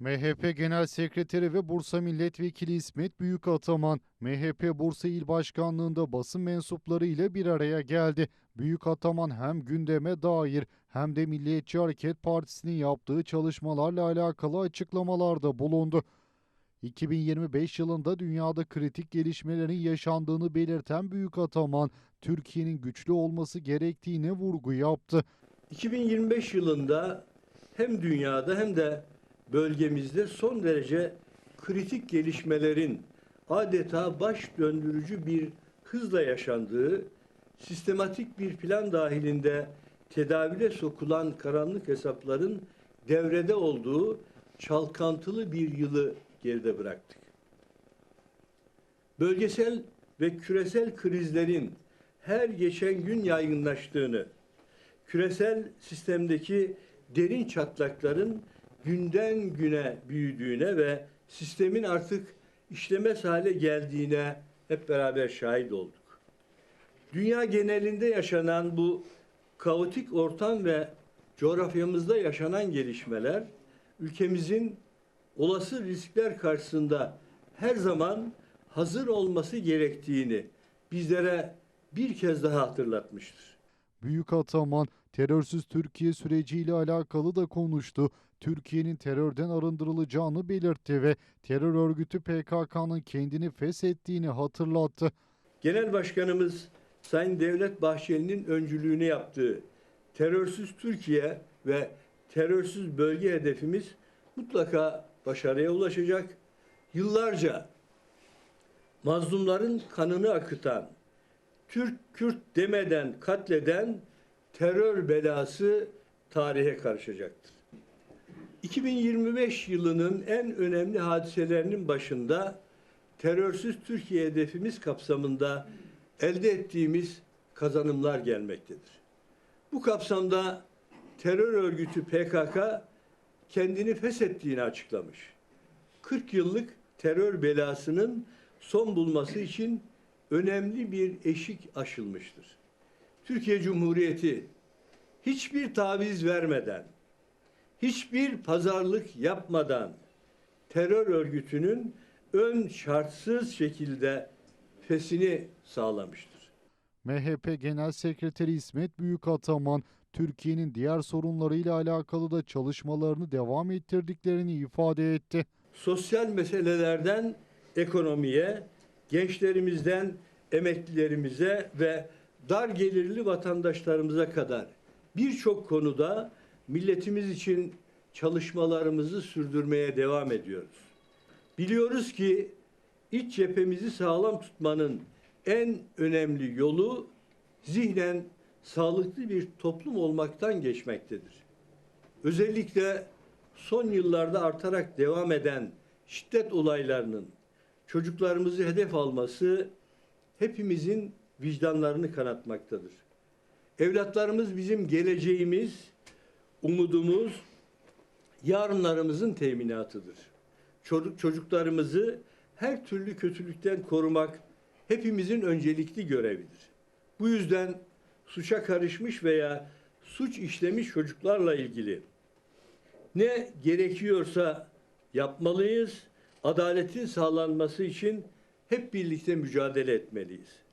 MHP Genel Sekreteri ve Bursa Milletvekili İsmet Büyükataman, MHP Bursa İl Başkanlığı'nda basın mensupları ile bir araya geldi. Büyükataman hem gündeme dair hem de Milliyetçi Hareket Partisi'nin yaptığı çalışmalarla alakalı açıklamalarda bulundu. 2025 yılında dünyada kritik gelişmelerin yaşandığını belirten Büyükataman, Türkiye'nin güçlü olması gerektiğine vurgu yaptı. 2025 yılında hem dünyada hem de bölgemizde son derece kritik gelişmelerin adeta baş döndürücü bir hızla yaşandığı, sistematik bir plan dahilinde tedavile sokulan karanlık hesapların devrede olduğu çalkantılı bir yılı geride bıraktık. Bölgesel ve küresel krizlerin her geçen gün yaygınlaştığını, küresel sistemdeki derin çatlakların günden güne büyüdüğüne ve sistemin artık işlemez hale geldiğine hep beraber şahit olduk. Dünya genelinde yaşanan bu kaotik ortam ve coğrafyamızda yaşanan gelişmeler ülkemizin olası riskler karşısında her zaman hazır olması gerektiğini bizlere bir kez daha hatırlatmıştır. Büyük Ataman terörsüz Türkiye süreciyle alakalı da konuştu. Türkiye'nin terörden arındırılacağını belirtti ve terör örgütü PKK'nın kendini feshettiğini hatırlattı. Genel Başkanımız Sayın Devlet Bahçeli'nin öncülüğünü yaptığı terörsüz Türkiye ve terörsüz bölge hedefimiz mutlaka başarıya ulaşacak. Yıllarca mazlumların kanını akıtan, Türk Kürt demeden katleden terör belası tarihe karışacaktır. 2025 yılının en önemli hadiselerinin başında terörsüz Türkiye hedefimiz kapsamında elde ettiğimiz kazanımlar gelmektedir. Bu kapsamda terör örgütü PKK kendini feshettiğini açıklamış. 40 yıllık terör belasının son bulması için önemli bir eşik aşılmıştır. Türkiye Cumhuriyeti hiçbir taviz vermeden, hiçbir pazarlık yapmadan terör örgütünün ön şartsız şekilde fesini sağlamıştır. MHP Genel Sekreteri İsmet Büyükataman, Türkiye'nin diğer sorunlarıyla alakalı da çalışmalarını devam ettirdiklerini ifade etti. Sosyal meselelerden ekonomiye, gençlerimizden emeklilerimize ve dar gelirli vatandaşlarımıza kadar birçok konuda milletimiz için çalışmalarımızı sürdürmeye devam ediyoruz. Biliyoruz ki iç cephemizi sağlam tutmanın en önemli yolu zihnen sağlıklı bir toplum olmaktan geçmektedir. Özellikle son yıllarda artarak devam eden şiddet olaylarının çocuklarımızı hedef alması hepimizin vicdanlarını kanatmaktadır. Evlatlarımız bizim geleceğimiz, umudumuz, yarınlarımızın teminatıdır. Çocuk çocuklarımızı her türlü kötülükten korumak hepimizin öncelikli görevidir. Bu yüzden suça karışmış veya suç işlemiş çocuklarla ilgili ne gerekiyorsa yapmalıyız. Adaletin sağlanması için hep birlikte mücadele etmeliyiz.